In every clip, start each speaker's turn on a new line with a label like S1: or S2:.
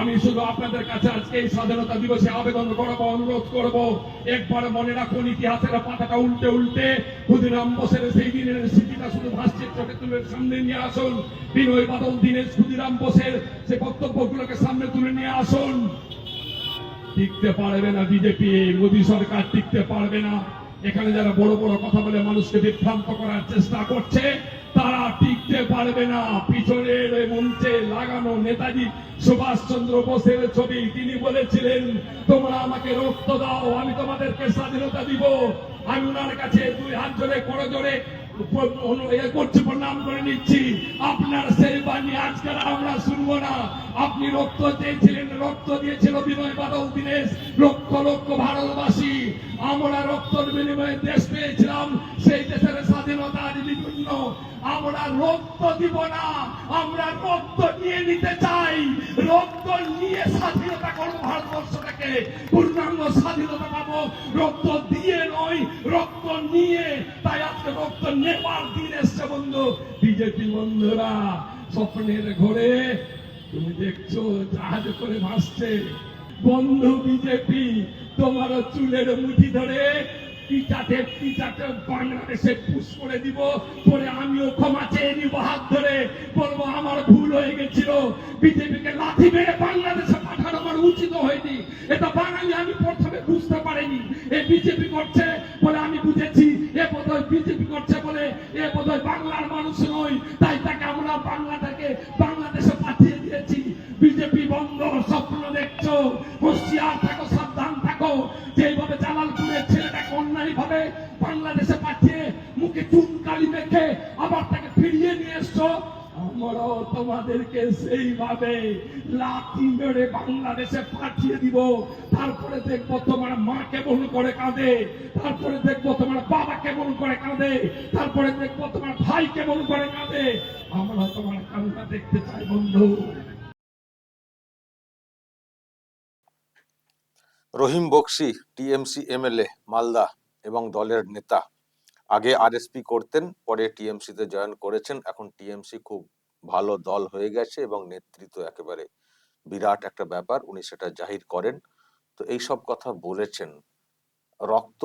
S1: আমি শুধু আপনাদের কাছে আজকে এই স্বাধীনতা দিবসে আবেদন করব, অনুরোধ করব। একবার মনে রাখুন, ইতিহাসের পাতাটা উল্টে উল্টে ক্ষুদিরাম বোসের সেই দিনের স্মৃতিটা শুধু ভাসছে চোখে তুলে সামনে নিয়ে আসুন। বিনয় বাদল দিনের ক্ষুদিরাম বোসের সে বক্তব্যগুলোকে সামনে তুলে নিয়ে আসুন। টিকতে পারবে না বিজেপি, মোদী সরকার টিকতে পারবে না। এখানে যারা বড় বড় কথা বলে মানুষকে বিভ্রান্ত করার চেষ্টা করছে তারা টিকতে পারবে না। পিছনের মঞ্চে লাগানো নেতাজি সুভাষ চন্দ্র বোসের ছবি। তিনি বলেছিলেন, তোমরা আমাকে রক্ত দাও, আমি তোমাদেরকে স্বাধীনতা দিব। আমি ওনার কাছে দুই হাত জোরে করে জোরে করছি, প্রণাম করে নিচ্ছি। আপনার সেই বাণী আজকাল আমরা শুনব না। আপনি রক্ত দিয়েছিলেন রক্ত দিয়েছিল বিনয় বাদল দীনেশ, লক্ষ লক্ষ ভারতবাসী। আমরা রক্তর বিনিময়ে দেশ পেয়েছিলাম। সেই দেশের স্বাধীনতা আজ বিভিন্ন আমরা রক্ত দিব না, আমরা রক্ত নিয়ে নিতে চাই। রক্ত নিয়ে স্বাধীনতা করব ভারতবর্ষটাকে। পূর্ণাঙ্গ স্বাধীনতা পাবো। রক্ত দিয়ে নয়, রক্ত নিয়ে। তাই আজকে রক্ত নেবার দিন এসছে বন্ধু। বিজেপি বন্ধুরা, স্বপ্নের ঘরে তুমি দেখছ জাহাজ করে ভাসছে। বন্ধু বিজেপি, তোমার চুলের মুঠি ধরে পিটাতে পিটাতে বাংলাদেশে পুশ করে দিব। পরে আমিও ক্ষমা চেয়ে নিব হাত ধরে। বলব, আমার ভুল হয়ে গেছিল। বিজেপিকে লাথি মেরে বাংলাদেশে পাঠানো আমার উচিত হয়নি। এটা বাঙালি আমি প্রথমে বুঝতে পারিনি। এ বিজেপি করছে বলে আমি বুঝেছি। এ বোধহয় বিজেপি করছে বলে এ বোধহয় বাংলার মানুষ নয়। এসছো আমরাও তোমাদেরকে সেইভাবে লাঠি মেরে বাংলাদেশে পাঠিয়ে দিব। তারপরে দেখব তোমার মা কেমন করে কাঁদে। তারপরে দেখব তোমার বাবা কেমন করে কাঁদে। তারপরে দেখব তোমার ভাই কেমন করে কাঁদে। আমরা তোমার কান্না দেখতে চাই, বন্ধু।
S2: রহিম বক্সি, টিএমসি এমএলএ, মালদা এবং দলের নেতা। আগে আরএসপি করতেন, পরে টিএমসিতে জয়েন করেছেন। এখন টিএমসি খুব ভালো দল হয়ে গেছে এবং নেতৃত্ব একেবারে বিরাট একটা ব্যাপার, উনি সেটা জাহির করেন। তো এই সব কথা বলেছেন। রক্ত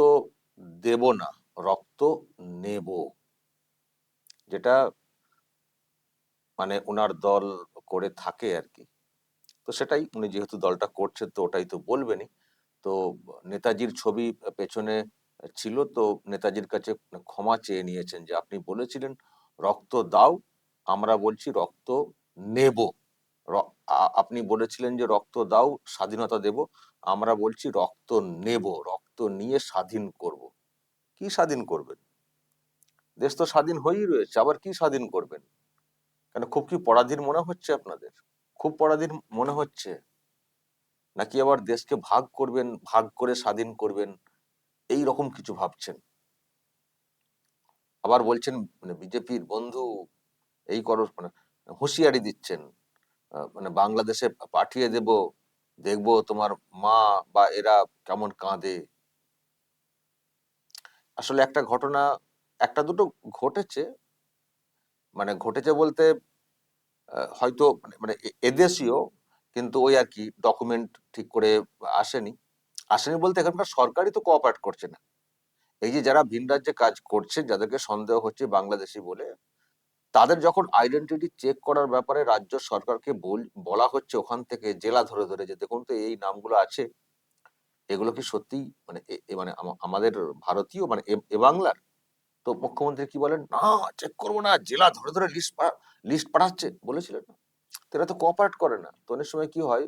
S2: দেব না, রক্ত নেব। যেটা মানে ওনার দল করে থাকে আর কি। তো সেটাই উনি যেহেতু দলটা করছেন, তো ওটাই তো বলবেনই। তো নেতাজির ছবি পেছনে ছিল, তো নেতাজির কাছে ক্ষমা চেয়ে নিয়েছেন যে, আপনি বলেছিলেন, রক্ত দাও, আমরা বলছি রক্ত নেব। আপনি বলেছিলেন যে, রক্ত দাও, স্বাধীনতা দেব, আমরা বলছি রক্ত নেব, রক্ত নিয়ে স্বাধীন করব। কি স্বাধীন করবেন? দেশ তো স্বাধীন হয়েই রয়েছে, আবার কি স্বাধীন করবেন? কেন, খুব কি পরাধীন মনে হচ্ছে আপনাদের? খুব পরাধীন মনে হচ্ছে? নাকি আবার দেশকে ভাগ করবেন, ভাগ করে স্বাধীন করবেন? এই রকম কিছু ভাবছেন। আবার বলছেন মানে বিজেপির বন্ধু এই করো মানে হুঁশিয়ারি দিচ্ছেন মানে বাংলাদেশে পাঠিয়ে দেব, দেখব তোমার মা বা এরা কেমন কাঁদে। আসলে একটা ঘটনা, একটা দুটো ঘটেছে। মানে ঘটেছে বলতে হয়তো, মানে- মানে এদেশীয়, কিন্তু ওই আর কি ডকুমেন্ট ঠিক করে আসেনি। আসেনি বলতে এখানকার সরকারই তো কোঅপারেট করছে না। এই যে যারা ভিন রাজ্যে কাজ করছে, যাদেরকে সন্দেহ হচ্ছে বাংলাদেশি বলে, তাদের যখন আইডেন্টিটি চেক করার ব্যাপারে রাজ্য সরকারকে বল- হচ্ছে ওখান থেকে জেলা ধরে ধরে যে দেখুন তো এই নামগুলো আছে, এগুলো কি সত্যি মানে মানে আমাদের ভারতীয় মানে এ- বাংলার? তো মুখ্যমন্ত্রী কি বলেন, না চেক করব না, জেলা ধরে ধরে লিস্ট লিস্ট পাঠাচ্ছে। বলেছিলেন। তো এরা তো কোঅপারেট করে না। তো অনেক সময় কি হয়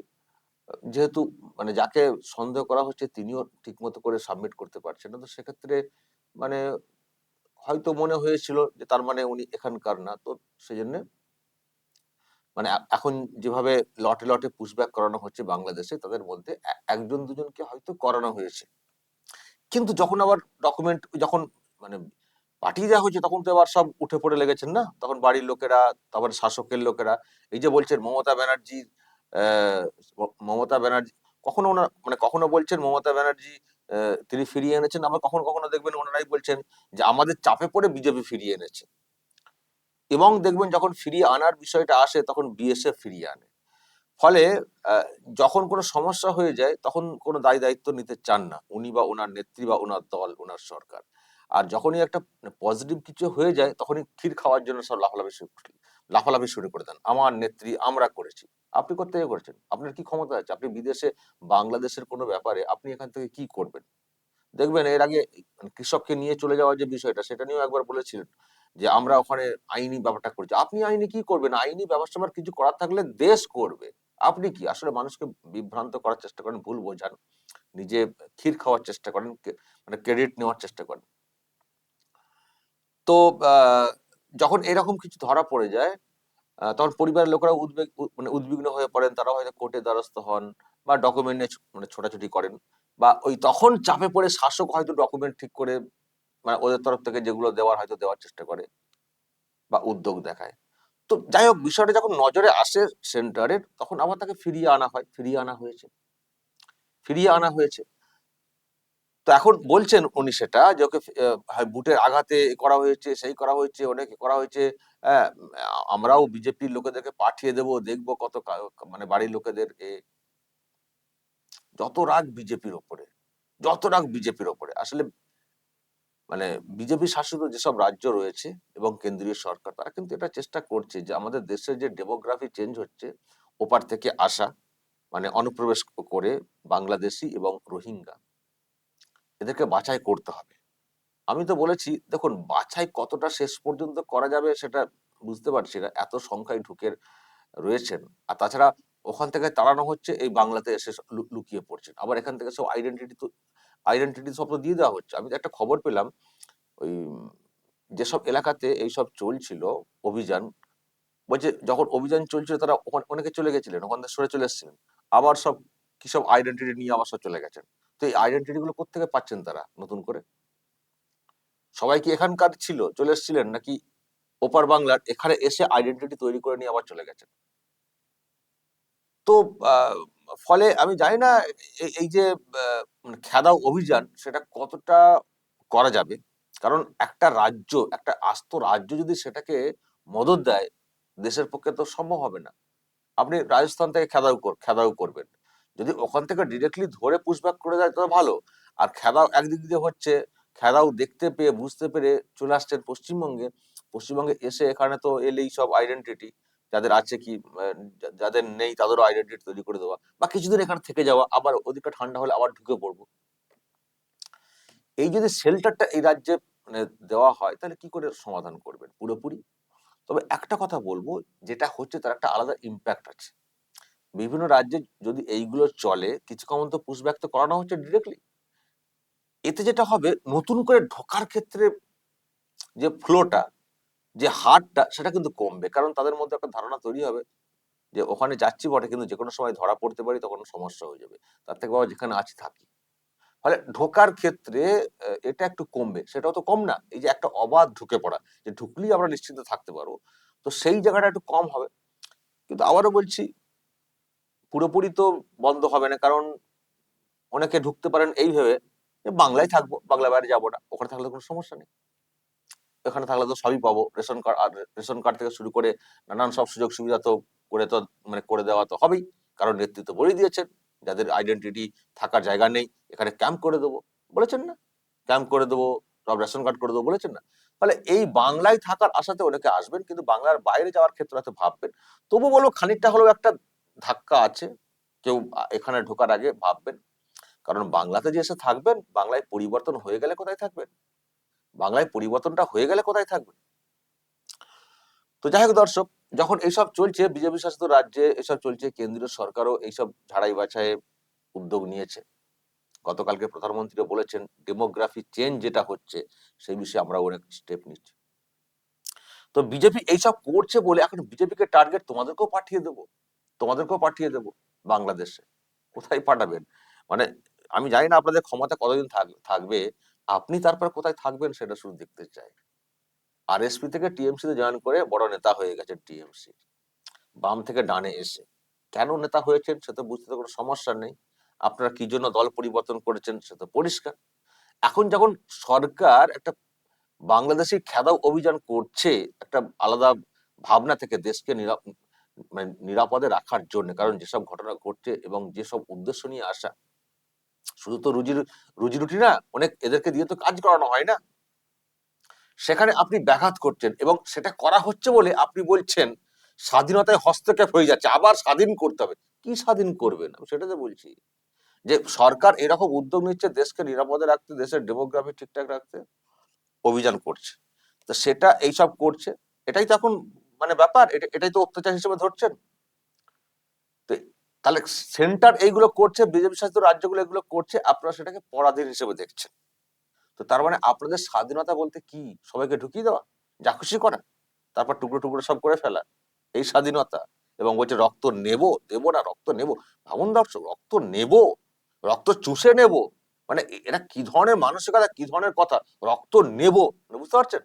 S2: যেহেতু মানে যাকে সন্দেহ করা হচ্ছে তিনিও ঠিক মতো করে সাবমিট করতে পারছেন না তো সেক্ষেত্রে মানে হয়তো মনে হয়েছিল যে তার মানে উনি এখানকার না তো সেই জন্য মানে এখন যেভাবে লটে লটে পুশব্যাক করানো হচ্ছে বাংলাদেশে তাদের মধ্যে একজন দুজনকে হয়তো করানো হয়েছে। কিন্তু যখন আবার ডকুমেন্ট যখন মানে পাঠিয়ে দেওয়া হয়েছে তখন তো আবার সব উঠে পড়ে লেগেছেন না? তখন বাড়ির লোকেরা তারপর শাসকের লোকেরা এই যে বলছেন মমতা ব্যানার্জি আহ, মমতা ব্যানার্জি, কখনো ওনার মানে কখনো বলছেন মমতা ব্যানার্জি তিনি ফিরিয়ে এনেছেন, আবার কখনো কখনো দেখবেন ওনারাই বলছেন যে আমাদের চাপে পড়ে বিজেপি ফিরিয়ে এনেছে। এবং দেখবেন যখন ফিরিয়ে আনার বিষয়টা আসে, তখন বিএসএফ ফিরিয়ে আনে। ফলে যখন কোনো সমস্যা হয়ে যায়, তখন কোনো দায় দায়িত্ব নিতে চান না। উনি বা ওনার নেত্রী বা ওনার দল, ওনার সরকার। আর যখনই একটা পজিটিভ কিছু হয়ে যায়, তখনই ক্ষীর খাওয়ার জন্য সব লাফালাফি শুরু লাফালাফি শুরু করে দেন। আমার নেত্রী, আমরা করেছি। আপনি করতে করেছেন? আপনার কি ক্ষমতা আছে? আপনি বিদেশে, বাংলাদেশের কোনো ব্যাপারে আপনি এখান থেকে কি করবেন? দেখবেন এর আগে কৃষককে নিয়ে চলে যাওয়ার যে বিষয়টা, সেটা নিয়েও একবার বলেছিলেন যে, আমরা ওখানে আইনি ব্যাপারটা করছি। আপনি আইনি কি করবেন? আইনি ব্যবস্থা কিছু করার থাকলে দেশ করবে। আপনি কি? আসলে মানুষকে বিভ্রান্ত করার চেষ্টা করেন, ভুল বোঝান, নিজে ক্ষীর খাওয়ার চেষ্টা করেন মানে ক্রেডিট নেওয়ার চেষ্টা করেন। তো যখন এরকম কিছু ধরা পড়ে যায় তখন পরিবারের লোকেরা উদ্বেগ মানে উদ্বিগ্ন হয়ে পড়েন। তারা হয়তো কোর্টে দ্বারস্থ হন বা ডকুমেন্ট মানে ছোটাছুটি করেন বা ওই তখন চাপে পড়ে শাসক হয়তো ডকুমেন্ট ঠিক করে মানে ওদের তরফ থেকে যেগুলো দেওয়ার হয়তো দেওয়ার চেষ্টা করে বা উদ্যোগ দেখায়। তো যাই হোক, বিষয়টা যখন নজরে আসে সেন্টারের তখন আবার তাকে ফিরিয়ে আনা হয়, ফিরিয়ে আনা হয়েছে। ফিরিয়ে আনা হয়েছে। তো এখন বলছেন উনি সেটা যে ওকে বুটের আঘাতে করা হয়েছে, সেই করা হয়েছে, অনেকে করা হয়েছে হ্যাঁ আমরাও বিজেপির লোকেদেরকে পাঠিয়ে দেব, দেখব কত মানে বাড়ির লোকেদের এ যত রাগ বিজেপির ওপরে, যত রাগ বিজেপির ওপরে, আসলে মানে বিজেপি শাসিত যেসব রাজ্য রয়েছে এবং কেন্দ্রীয় সরকার, তারা কিন্তু এটা চেষ্টা করছে যে আমাদের দেশের যে ডেমোগ্রাফি চেঞ্জ হচ্ছে, ওপার থেকে আসা মানে অনুপ্রবেশ করে বাংলাদেশি এবং রোহিঙ্গা এদেরকে বাছাই করতে হবে। আমি তো বলেছি, দেখুন, বাছাই কতটা শেষ পর্যন্ত করা যাবে সেটা বুঝতে পারছি না, এত সংখ্যায় ঢুকে রয়েছেন। আর তাছাড়া ওখান থেকে তাড়ানো হচ্ছে, এই বাংলাতে এসে লুকিয়ে পড়ছেন। আবার এখান থেকে সব আইডেন্টিটি তো আইডেন্টিটি সব তো দিয়ে দেওয়া হচ্ছে। আমি তো একটা খবর পেলাম, ওই যেসব এলাকাতে এইসব চলছিল, অভিযান, বলছে যখন অভিযান চলছিল তারা ওখানে, অনেকে চলে গেছিলেন, ওখান থেকে সরে চলে এসেছিলেন। আবার সব কি সব আইডেন্টিটি নিয়ে আবার সব চলে গেছেন। তো এই আইডেন্টিটি গুলো কোথেকে পাচ্ছেন তারা নতুন করে? সবাই কি এখানকার ছিল, চলে এসেছিলেন নাকি ওপার বাংলার? এখানে এসে আইডেন্টিটি তৈরি করে নিয়ে আবার চলে গেছেন। তো ফলে আমি জানি না এই- যে মানে খেদাও অভিযান, সেটা কতটা করা যাবে? কারণ একটা রাজ্য, একটা আস্ত রাজ্য যদি সেটাকে মদত দেয়, দেশের পক্ষে তো সম্ভব হবে না। আপনি রাজস্থান থেকে খেদাও খেদাও করবেন। যদি ওখান থেকে ডিরেক্টলি ধরে পুষব্যাক করে দেয় তাহলে ভালো। আর খেদাও একদিক দিয়ে হচ্ছে, খেদাও দেখতে পেয়ে, বুঝতে পেরে চলে আসছেন পশ্চিমবঙ্গে। পশ্চিমবঙ্গে এসে এখানে তো এলেই সব আইডেন্টিটি যাদের আছে কি যাদের নেই তাদেরও আইডেন্টিটি তৈরি করে দেওয়া। বা কিছুদিন এখানে থেকে যাওয়া, আবার ওদিকটা ঠান্ডা হলে আবার ঢুকে পড়ব। এই যদি শেল্টারটা এই রাজ্যে মানে দেওয়া হয়, তাহলে কি করে সমাধান করবেন? পুরোপুরি? তবে একটা কথা বলব, যেটা হচ্ছে তার একটা আলাদা ইম্প্যাক্ট আছে। বিভিন্ন রাজ্যে যদি এইগুলো চলে, কিছু কমন তো পুশব্যাক তো করানো হচ্ছে ডিরেক্টলি এতে যেটা হবে, নতুন করে ঢোকার ক্ষেত্রে যে ফ্লোটা যে হারটা, সেটা কিন্তু কমবে। কারণ তাদের মধ্যে একটা ধারণা তৈরি হবে যে ওখানে যাচ্ছি বটে, কিন্তু যে কোনো সময় ধরা পড়তে পারি, তখন সমস্যা হয়ে যাবে। তার থেকে বাবা যেখানে আছি থাকি। ফলে ঢোকার ক্ষেত্রে এটা একটু কমবে। সেটাও তো কম না। এই যে একটা অবাধ ঢুকে পড়া, যে ঢুকলেই আমরা নিশ্চিন্ত থাকতে পারব। তো সেই জায়গাটা একটু কম হবে। কিন্তু আবারও বলছি পুরোপুরি তো বন্ধ হবে না, কারণ অনেকে ঢুকতে পারেন এই ভেবে বাংলায় থাকব, বাংলা বাইরে যাব না। ওখানে থাকলে কোনো সমস্যা নেই। এখানে থাকলে তো সবই পাবো, রেশন কার্ড, আর রেশন কার্ড থেকে শুরু করে নানান সব সুযোগ সুবিধা তো করে তো মানে করে দেওয়া তো হবেই। কারণ নেতৃত্ব বলেই দিয়েছেন, যাদের আইডেন্টিটি থাকার জায়গা নেই, এখানে ক্যাম্প করে দেবো। বলেছেন না? ক্যাম্প করে দেবো, সব রেশন কার্ড করে দেবো, বলেছেন না? ফলে এই বাংলায় থাকার আশাতে অনেকে আসবেন, কিন্তু বাংলার বাইরে যাওয়ার ক্ষেত্রে ভাববেন, তবু বলব খানিকটা হলেও একটা ধাক্কা আছে, কেউ এখানে ঢোকার আগে ভাববেন। কারণ বাংলাতে যে এসে থাকবেন, বাংলায় পরিবর্তন হয়ে গেলে কোথায় থাকবেন? বাংলায় পরিবর্তনটা হয়ে গেলে কোথায় থাকবেন? তো যাই হোক দর্শক, যখন এইসব চলছে, বিজেপি শাসিত রাজ্যে এসব চলছে, কেন্দ্রীয় সরকারও এইসব ঝাড়াই বাছাই উদ্যোগ নিয়েছে। গতকালকে প্রধানমন্ত্রীও বলেছেন ডেমোগ্রাফি চেঞ্জ যেটা হচ্ছে, সেই বিষয়ে আমরা অনেক স্টেপ নিচ্ছি। তো বিজেপি এইসব করছে বলে এখন বিজেপিকে টার্গেট তোমাদেরকেও পাঠিয়ে দেবো। তোমাদেরকেও পাঠিয়ে দেবো বাংলাদেশে। কোথায় পাঠাবেন? মানে আমি জানি না আপনাদের ক্ষমতা কতদিন থাক- থাকবে। আপনি তারপর কোথায় থাকবেন সেটা শুধু দেখতে চাই। আর আরএসপি থেকে টিএমসি তে জয়েন করে বড় নেতা হয়ে গেছেন টিএমসি বাম থেকে ডানে এসে। কেন নেতা হয়েছেন সে তো বুঝতে তো কোনো সমস্যা নেই। আপনারা কি জন্য দল পরিবর্তন করেছেন সে তো পরিষ্কার। এখন যখন সরকার একটা বাংলাদেশি খেদাও অভিযান করছে, একটা আলাদা ভাবনা থেকে দেশকে মানে নিরাপদে রাখার জন্য, কারণ যেসব ঘটনা ঘটছে এবং যেসব উদ্দেশ্য নিয়ে আসা, শুধু তো রুজি রুজি রুটি না, অনেক এদেরকে দিয়ে তো কাজ করানো হয় না। সেখানে আপনি ব্যাঘাত করছেন এবং সেটা করা হচ্ছে বলে আপনি বলছেন, স্বাধীনতায় হস্তক্ষেপ হয়ে যাচ্ছে, আবার স্বাধীন করতে হবে। কি স্বাধীন করবেন? আমি সেটা তো বলছি। যে সরকার এরকম উদ্যোগ নিচ্ছে, দেশকে নিরাপদে রাখতে, দেশের ডেমোগ্রাফি ঠিকঠাক রাখতে, অভিযান করছে। তো সেটা এইসব করছে, এটাই তো এখন মানে ব্যাপার, এটা- এটাই তো অত্যাচার হিসেবে ধরছেন। তাহলে সেন্টার এইগুলো করছে, বিজেপি শাসিত রাজ্যগুলো এগুলো করছে, আপনারা সেটাকে পরাধীন হিসেবে দেখছেন। তো তার মানে আপনাদের স্বাধীনতা বলতে কি? সবাইকে ঢুকিয়ে দেওয়া? যা খুশি করা তারপর টুকরো টুকরো সব করে ফেলা। এই স্বাধীনতা। এবং বলছে রক্ত নেব, দেব না, রক্ত নেব। ভাবুন দর্শক, রক্ত নেব, রক্ত চুষে নেব। মানে এ- এরা কি ধরনের মানসিকতা, কি ধরনের কথা? রক্ত নেব। মানে বুঝতে পারছেন?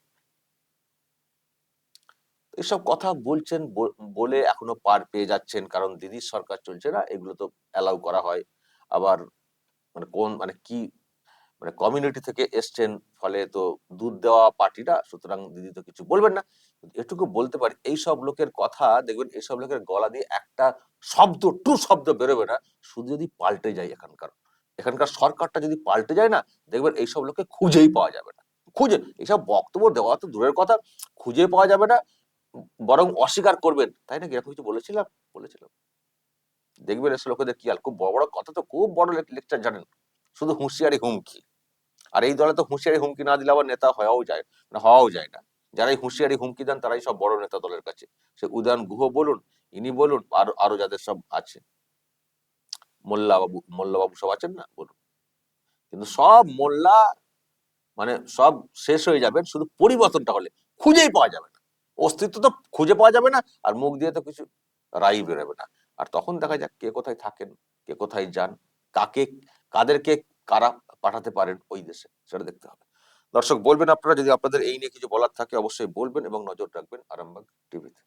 S2: এসব কথা বলছেন বলে এখনও পার পেয়ে যাচ্ছেন, কারণ দিদির সরকার চলছে না, এগুলো তো অ্যালাউ করা হয়। আবার মানে কোন মানে কি মানে কমিউনিটি থেকে এসছেন, ফলে তো দুধ দেওয়া পার্টিটা সুতরাং দিদি তো কিছু বলবেন না। এটুকু বলতে পারি, এইসব লোকের কথা, দেখবেন এইসব লোকের গলা দিয়ে একটা শব্দ টু শব্দ বেরোবে না, শুধু যদি পাল্টে যায় এখানকার। এখানকার সরকারটা যদি পাল্টে যায় না, দেখবেন এইসব লোককে খুঁজেই পাওয়া যাবে না। খুঁজে, এইসব বক্তব্য দেওয়া তো দূরের কথা, খুঁজে পাওয়া যাবে না বরং অস্বীকার করবেন। তাই নাকি? এরকম কিছু বলেছিলাম? বলেছিলাম। দেখবেন এসব লোকেদের কি আর খুব বড় বড় কথা তো, খুব বড় লেকচার জানেন? শুধু হুঁশিয়ারি হুমকি। আর এই দলে তো হুঁশিয়ারি হুমকি না দিলে আবার নেতা হওয়াও যায় না হওয়াও যায় না। যারা এই হুঁশিয়ারি হুমকি দেন, তারাই সব বড় নেতা দলের কাছে। সে উদয়ন গুহ বলুন, ইনি বলুন, আরও আরও যাদের সব আছে। মোল্লা বাবু মোল্লা বাবু সব আছেন না? বলুন। কিন্তু সব মোল্লা মানে সব শেষ হয়ে যাবেন, শুধু পরিবর্তনটা হলে। খুঁজেই পাওয়া যাবে না। অস্তিত্ব তো খুঁজে পাওয়া যাবে না, আর মুখ দিয়ে তো কিছু রাই বেরোবে না। আর তখন দেখা যাক কে কোথায় থাকেন, কে কোথায় যান, কাকে, কাদেরকে কারা পাঠাতে পারেন ওই দেশে, সেটা দেখতে হবে। দর্শক, বলবেন আপনারা, যদি আপনাদের এই নিয়ে কিছু বলার থাকে, অবশ্যই বলবেন এবং নজর রাখবেন আরামবাগ টিভিতে।